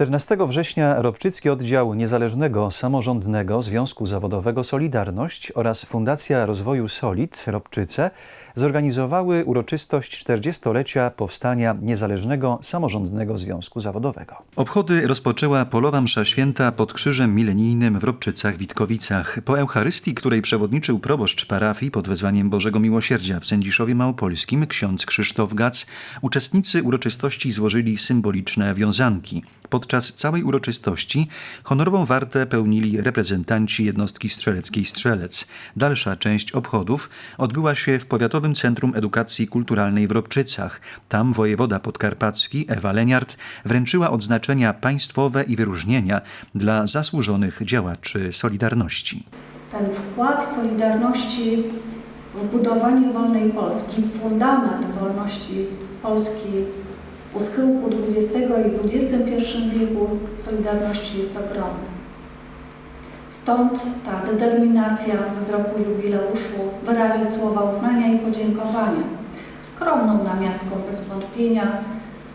14 września Robczycki Oddział Niezależnego Samorządnego Związku Zawodowego Solidarność oraz Fundacja Rozwoju Solid Robczyce zorganizowały uroczystość 40-lecia powstania Niezależnego Samorządnego Związku Zawodowego. Obchody rozpoczęła polowa msza święta pod krzyżem milenijnym w Robczycach-Witkowicach. Po Eucharystii, której przewodniczył proboszcz parafii pod wezwaniem Bożego Miłosierdzia w Sędziszowie Małopolskim, ksiądz Krzysztof Gac, uczestnicy uroczystości złożyli symboliczne wiązanki. Podczas całej uroczystości honorową wartę pełnili reprezentanci jednostki strzeleckiej Strzelec. Dalsza część obchodów odbyła się w Powiatowym Centrum Edukacji Kulturalnej w Robczycach. Tam wojewoda podkarpacki Ewa Leniart wręczyła odznaczenia państwowe i wyróżnienia dla zasłużonych działaczy Solidarności. ten wkład Solidarności w budowanie wolnej Polski, fundament wolności Polski u schyłku XX i XXI wieku Solidarności jest ogromny. Stąd ta determinacja w roku jubileuszu wyrazić słowa uznania i podziękowania. Skromną namiastką bez wątpienia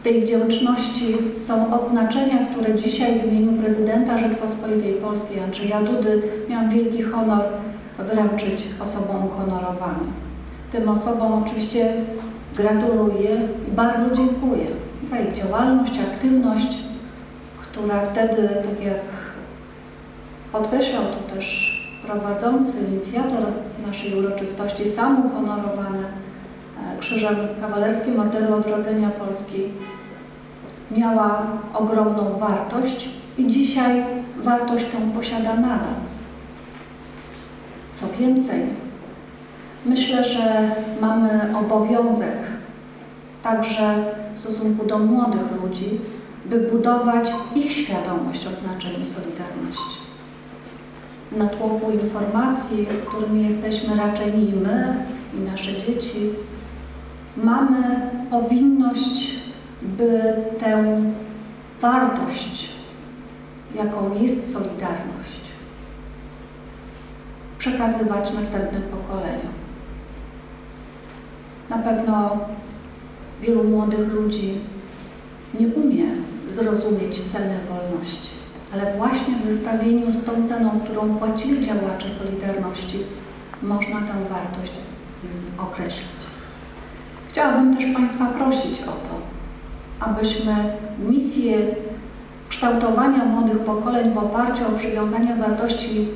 tej wdzięczności są odznaczenia, które dzisiaj w imieniu prezydenta Rzeczpospolitej Polskiej Andrzeja Dudy miałam wielki honor wręczyć osobom uhonorowanym. Tym osobom oczywiście gratuluję i bardzo dziękuję za ich działalność, aktywność, która wtedy, tak jak podkreślał to też prowadzący, inicjator naszej uroczystości, sam uhonorowany e, Krzyżem Kawalerskim Orderu Odrodzenia Polski, miała ogromną wartość i dzisiaj wartość tą posiada nadal. Co więcej, myślę, że mamy obowiązek także w stosunku do młodych ludzi, by budować ich świadomość o znaczeniu Solidarności. W natłoku informacji, którymi jesteśmy raczej i my, i nasze dzieci, mamy powinność, by tę wartość, jaką jest Solidarność, przekazywać następnym pokoleniom. Na pewno wielu młodych ludzi nie umie zrozumieć ceny wolności, ale właśnie w zestawieniu z tą ceną, którą płacili działacze Solidarności, można tę wartość mm, określić. Chciałabym też Państwa prosić o to, abyśmy misję kształtowania młodych pokoleń w oparciu o przywiązanie wartości,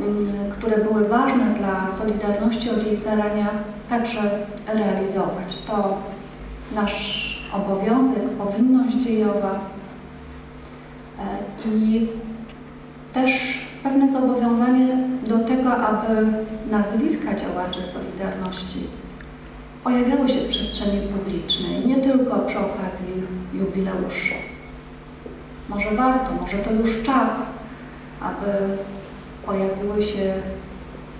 mm, które były ważne dla Solidarności od jej zarania, także realizować. To nasz obowiązek, powinność dziejowa e, i też pewne zobowiązanie do tego, aby nazwiska działaczy Solidarności pojawiały się w przestrzeni publicznej, nie tylko przy okazji jubileuszy. Może warto, może to już czas, aby pojawiły się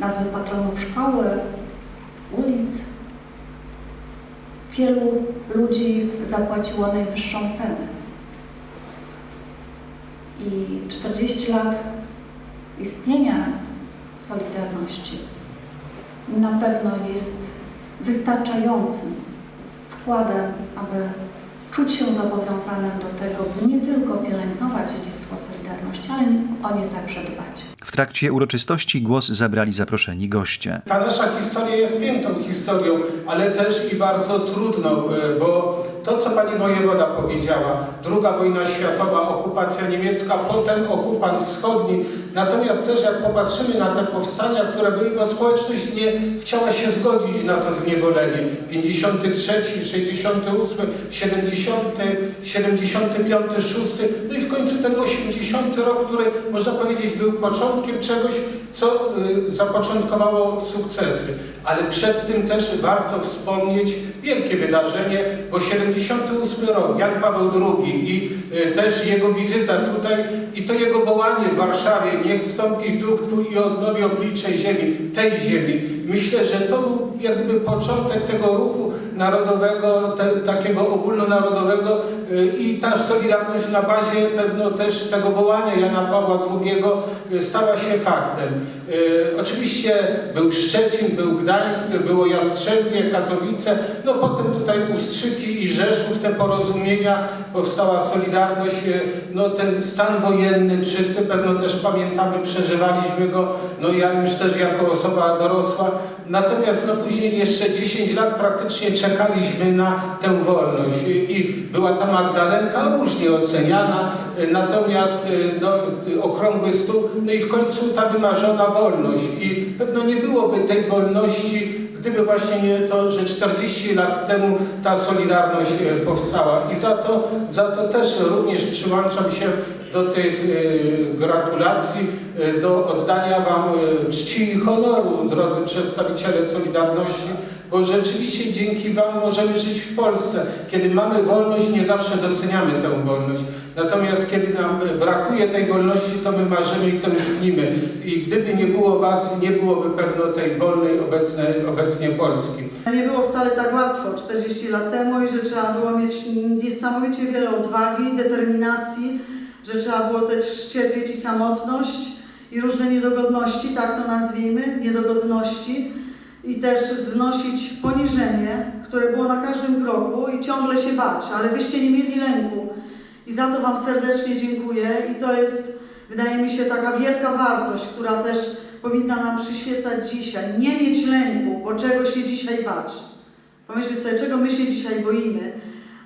nazwy patronów szkoły, ulic. Wielu ludzi zapłaciło najwyższą cenę. I 40 lat istnienia Solidarności na pewno jest wystarczającym wkładem, aby czuć się zobowiązanym do tego, by nie tylko pielęgnować dziedzictwo Solidarności, ale o nie także dbać. W trakcie uroczystości głos zabrali zaproszeni goście. Ta nasza historia jest piękną historią, ale też i bardzo trudną, e, bo to, co pani wojewoda powiedziała, druga wojna światowa, okupacja niemiecka, potem okupant wschodni, natomiast też jak popatrzymy na te powstania, które były, bo społeczność nie chciała się zgodzić na to zniewolenie. 53, 68, 70, 75, 6, no i w końcu ten 80 rok, który można powiedzieć był początkiem czegoś, co y, zapoczątkowało sukcesy. Ale przed tym też warto wspomnieć wielkie wydarzenie, bo 78 rok, Jan Paweł II i y, też jego wizyta tutaj i to jego wołanie w Warszawie, niech stąpi duch Twój i odnowi oblicze ziemi, tej ziemi. Myślę, że to był jak gdyby początek tego ruchu narodowego, te, takiego ogólnonarodowego y, i ta solidarność na bazie pewno też tego wołania Jana Pawła II y, stała się faktem. Y, Oczywiście był Szczecin, był Gdańsk, było Jastrzębie, Katowice, no potem tutaj Ustrzyki i Rzeszów, te porozumienia, powstała Solidarność, no ten stan wojenny, wszyscy pewno też pamiętamy, przeżywaliśmy go, no ja już też jako osoba dorosła, natomiast no później jeszcze 10 lat praktycznie czekaliśmy na tę wolność i, była ta Magdalenka różnie oceniana, natomiast y, no, y, okrągły stół, no i w końcu ta wymarzona wolność i pewno nie byłoby tej wolności, gdyby właśnie nie to, że 40 lat temu ta Solidarność e, powstała. I za to, za to też również przyłączam się do tych e, gratulacji, e, do oddania Wam e, czci i honoru, drodzy przedstawiciele Solidarności, bo rzeczywiście dzięki Wam możemy żyć w Polsce. Kiedy mamy wolność, nie zawsze doceniamy tę wolność. Natomiast kiedy nam brakuje tej wolności, to my marzymy i tęsknimy. I gdyby nie było Was, nie byłoby pewno tej wolnej obecnej, obecnie Polski. Nie było wcale tak łatwo 40 lat temu i że trzeba było mieć niesamowicie wiele odwagi, determinacji, że trzeba było też cierpieć i samotność i różne niedogodności, tak to nazwijmy, niedogodności i też znosić poniżenie, które było na każdym kroku i ciągle się bać, ale wyście nie mieli lęku i za to Wam serdecznie dziękuję i to jest, wydaje mi się, taka wielka wartość, która też powinna nam przyświecać dzisiaj. Nie mieć lęku, bo czego się dzisiaj bać. Pomyślmy sobie, czego my się dzisiaj boimy.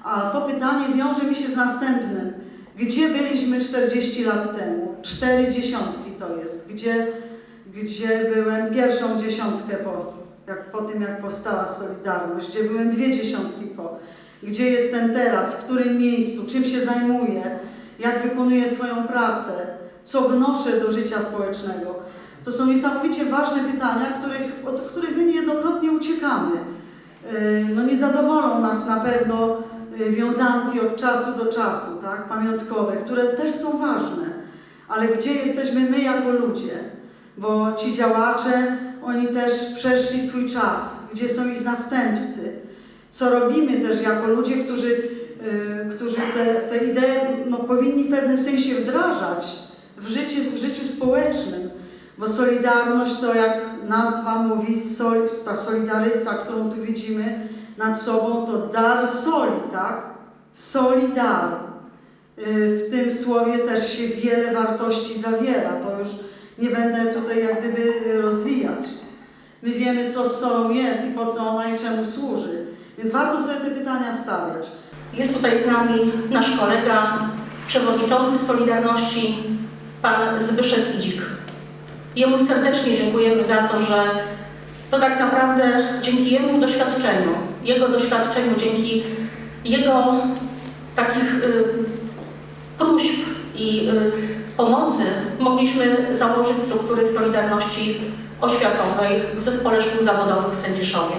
A to pytanie wiąże mi się z następnym. Gdzie byliśmy 40 lat temu? Cztery dziesiątki to jest. Gdzie, gdzie byłem pierwszą dziesiątkę po, jak, po tym, jak powstała Solidarność? Gdzie byłem dwie dziesiątki po? Gdzie jestem teraz? W którym miejscu? Czym się zajmuję? Jak wykonuję swoją pracę? Co wnoszę do życia społecznego? To są niesamowicie ważne pytania, których, od których my niejednokrotnie uciekamy. Yy, No nie zadowolą nas na pewno wiązanki od czasu do czasu, tak, pamiątkowe, które też są ważne. Ale gdzie jesteśmy my jako ludzie? Bo ci działacze, oni też przeszli swój czas. Gdzie są ich następcy? Co robimy też jako ludzie, którzy, yy, którzy te, te idee no, powinni w pewnym sensie wdrażać w, życie, w życiu społecznym? Bo solidarność to jak nazwa mówi, sol, ta solidaryca, którą tu widzimy nad sobą, to dar soli, tak? Solidar. Y, W tym słowie też się wiele wartości zawiera. To już nie będę tutaj jak gdyby rozwijać. My wiemy, co z solą jest i po co ona i czemu służy. Więc warto sobie te pytania stawiać. Jest tutaj z nami nasz kolega, przewodniczący Solidarności, pan Zbyszek Idzik. Jemu serdecznie dziękujemy za to, że to tak naprawdę dzięki jego doświadczeniu, jego doświadczeniu, dzięki jego takich y, próśb i y, pomocy mogliśmy założyć struktury Solidarności Oświatowej w Zespole Szkół Zawodowych w Sędziszowie.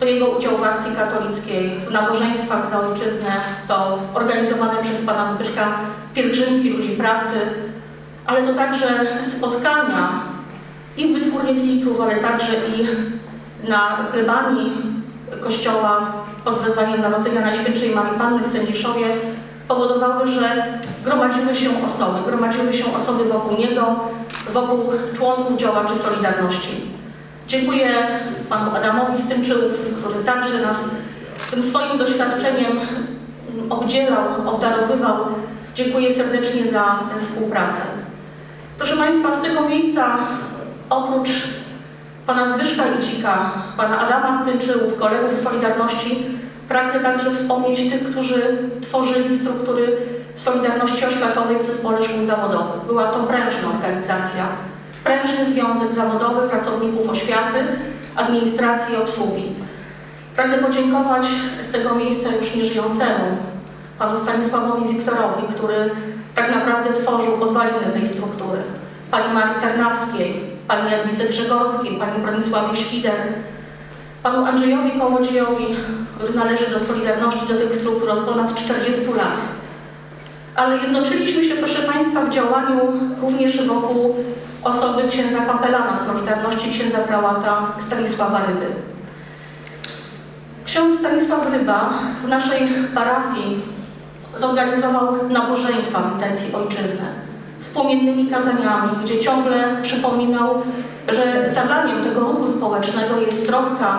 To jego udział w akcji katolickiej, w nabożeństwach za ojczyznę, to organizowane przez pana Zbyszka pielgrzymki ludzi pracy, ale to także spotkania i w wytwórni filtrów, ale także i na plebanii kościoła pod wezwaniem Narodzenia Najświętszej Marii Panny w Sędziszowie powodowały, że gromadzimy się osoby, gromadzimy się osoby wokół niego, wokół członków działaczy Solidarności. Dziękuję panu Adamowi Stymczyłów, który także nas tym swoim doświadczeniem obdzielał, obdarowywał. Dziękuję serdecznie za współpracę. Proszę Państwa, z tego miejsca oprócz pana Zbyszka Idzika, pana Adama Stymczyłów, kolegów z Solidarności, pragnę także wspomnieć tych, którzy tworzyli struktury Solidarności Oświatowej w Zespole Szkół Zawodowych. Była to prężna organizacja, prężny Związek Zawodowy Pracowników Oświaty, Administracji i Obsługi. Pragnę podziękować z tego miejsca już nieżyjącemu panu Stanisławowi Wiktorowi, który tak naprawdę tworzył podwaliny tej struktury, pani Marii Tarnawskiej, pani Jadwidze Grzegorskiej, pani Bronisławie Świder, panu Andrzejowi Kołodziejowi, który należy do Solidarności, do tych struktur od ponad 40 lat. Ale jednoczyliśmy się, proszę Państwa, w działaniu również wokół osoby księdza kapelana Solidarności, księdza prałata Stanisława Ryby. Ksiądz Stanisław Ryba w naszej parafii zorganizował nabożeństwa w intencji ojczyzny z płomiennymi kazaniami, gdzie ciągle przypominał, że zadaniem tego ruchu społecznego jest troska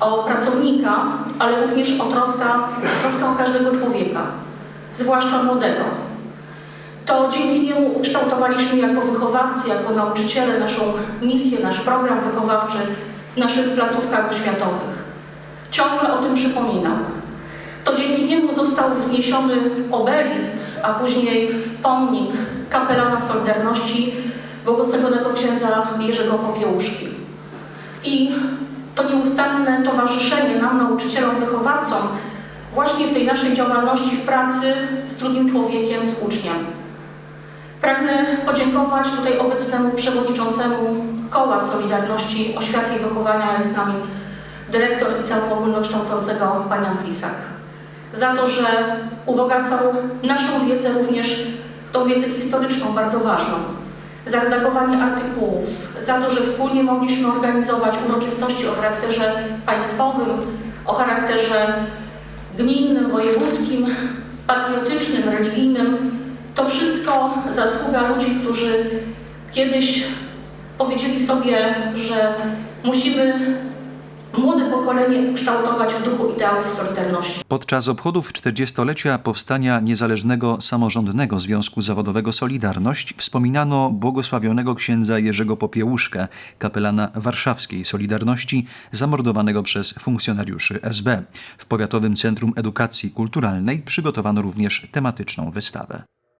o pracownika, ale również o troska, troska o każdego człowieka, zwłaszcza młodego. To dzięki niemu ukształtowaliśmy jako wychowawcy, jako nauczyciele naszą misję, nasz program wychowawczy w naszych placówkach oświatowych. Ciągle o tym przypominał. To dzięki niemu został wzniesiony obelisk, a później pomnik kapelana Solidarności błogosławionego księdza Jerzego Popiełuszki. I to nieustanne towarzyszenie nam, nauczycielom, wychowawcom, właśnie w tej naszej działalności w pracy z drugim człowiekiem, z uczniem. Pragnę podziękować tutaj obecnemu przewodniczącemu Koła Solidarności Oświaty i Wychowania jest z nami dyrektor Liceum Ogólnokształcącego Pan Jan Fisak. Za to, że ubogacał naszą wiedzę również tą wiedzę historyczną, bardzo ważną. Za redagowanie artykułów, za to, że wspólnie mogliśmy organizować uroczystości o charakterze państwowym, o charakterze gminnym, wojewódzkim, patriotycznym, religijnym. To wszystko zasługa ludzi, którzy kiedyś powiedzieli sobie, że musimy młode pokolenie kształtować w duchu ideałów Solidarności. Podczas obchodów 40-lecia powstania Niezależnego Samorządnego Związku Zawodowego Solidarność wspominano błogosławionego księdza Jerzego Popiełuszkę, kapelana warszawskiej Solidarności, zamordowanego przez funkcjonariuszy SB. W Powiatowym Centrum Edukacji Kulturalnej przygotowano również tematyczną wystawę.